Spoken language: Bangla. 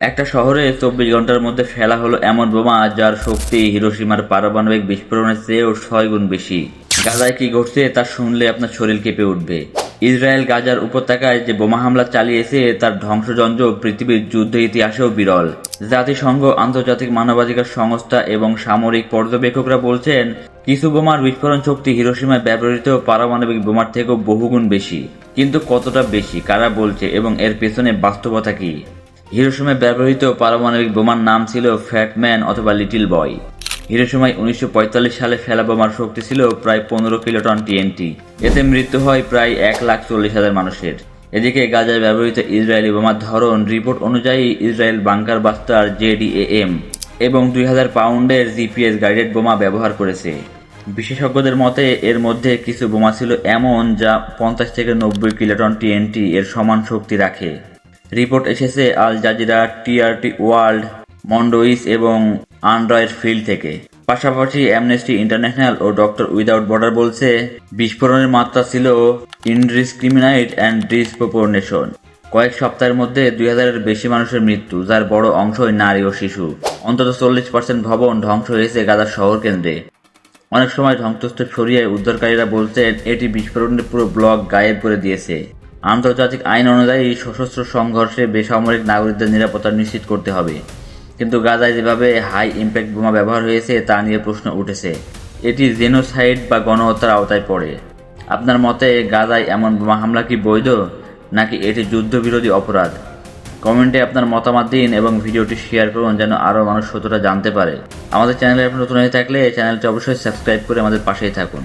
একটা শহরে চব্বিশ ঘণ্টার মধ্যে ফেলা হলো এমন বোমা যার শক্তি হিরোসীমার পারমাণবিক বিস্ফোরণের চেয়েও ছয় গুণ বেশি। গাজায় কি ঘটছে তা শুনলে আপনার শরীর কেঁপে উঠবে। ইসরায়েল গাজার উপত্যকায় যে বোমা হামলা চালিয়েছে, তার ধ্বংসযন্ত্র পৃথিবীর যুদ্ধ ইতিহাসেও বিরল। জাতিসংঘ, আন্তর্জাতিক মানবাধিকার সংস্থা এবং সামরিক পর্যবেক্ষকরা বলছেন, কিছু বোমার বিস্ফোরণ শক্তি হিরোসীমায় ব্যবহৃত পারমাণবিক বোমার থেকেও বহুগুণ বেশি। কিন্তু কতটা বেশি, কারা বলছে এবং এর পেছনে বাস্তবতা কি? হিরোসীমায় ব্যবহৃত পারমাণবিক বোমার নাম ছিল ফ্যাটম্যান অথবা লিটিল বয়। হিরোসীমায় উনিশশো সালে ফেলা বোমার শক্তি ছিল প্রায় পনেরো কিলোটন টিএনটি। এতে মৃত্যু হয় প্রায় এক লাখ চল্লিশ হাজার মানুষের। এদিকে গাজায় ব্যবহৃত ইসরায়েলি বোমার ধরন রিপোর্ট অনুযায়ী ইসরায়েল বাংকার বাস্তার জেডিএএম এবং দুই হাজার পাউন্ডের জিপিএস গাইডেড বোমা ব্যবহার করেছে। বিশেষজ্ঞদের মতে, এর মধ্যে কিছু বোমা ছিল এমন যা পঞ্চাশ থেকে নব্বই কিলোটন টিএনটি এর সমান শক্তি রাখে। রিপোর্ট এসেছে Al Jazeera TRT World, Mondoweiss এবং আন্ড্রয়েড ফিল্ড থেকে। পাশাপাশি অ্যামনেস্টি ইন্টারন্যাশনাল ও ডক্টর উইদাউট বর্ডার বলছে, বিস্ফোরণের মাত্রা ছিল ইনডিসক্রিমিনাইট অ্যান্ড ডিসপ্রপোর্নেশন কয়েক সপ্তাহের মধ্যে দুই হাজারের বেশি মানুষের মৃত্যু, যার বড় অংশই নারী ও শিশু। অন্তত চল্লিশ পার্সেন্ট ভবন ধ্বংস হয়েছে গাজার শহর কেন্দ্রে অনেক সময় ধ্বংসস্তূপ সরিয়ে উদ্ধারকারীরা বলছেন, এটি বিস্ফোরণের পুরো ব্লক গায়েব করে দিয়েছে। আন্তর্জাতিক আইন অনুযায়ী সশস্ত্র সংঘর্ষে বেসামরিক নাগরিকদের নিরাপত্তা নিশ্চিত করতে হবে। কিন্তু গাজায় যেভাবে হাই ইম্প্যাক্ট বোমা ব্যবহার হয়েছে, তা নিয়ে প্রশ্ন উঠেছে। এটি জেনোসাইড বা গণহত্যার আওতায় পড়ে। আপনার মতে গাজায় এমন বোমা হামলা কি বৈধ, নাকি এটি যুদ্ধবিরোধী অপরাধ? কমেন্টে আপনার মতামত দিন এবং ভিডিওটি শেয়ার করুন যেন আরও মানুষ সত্যটা জানতে পারে। আমাদের চ্যানেলে আপনি নতুন হয়ে থাকলে চ্যানেলটি অবশ্যই সাবস্ক্রাইব করে আমাদের পাশেই থাকুন।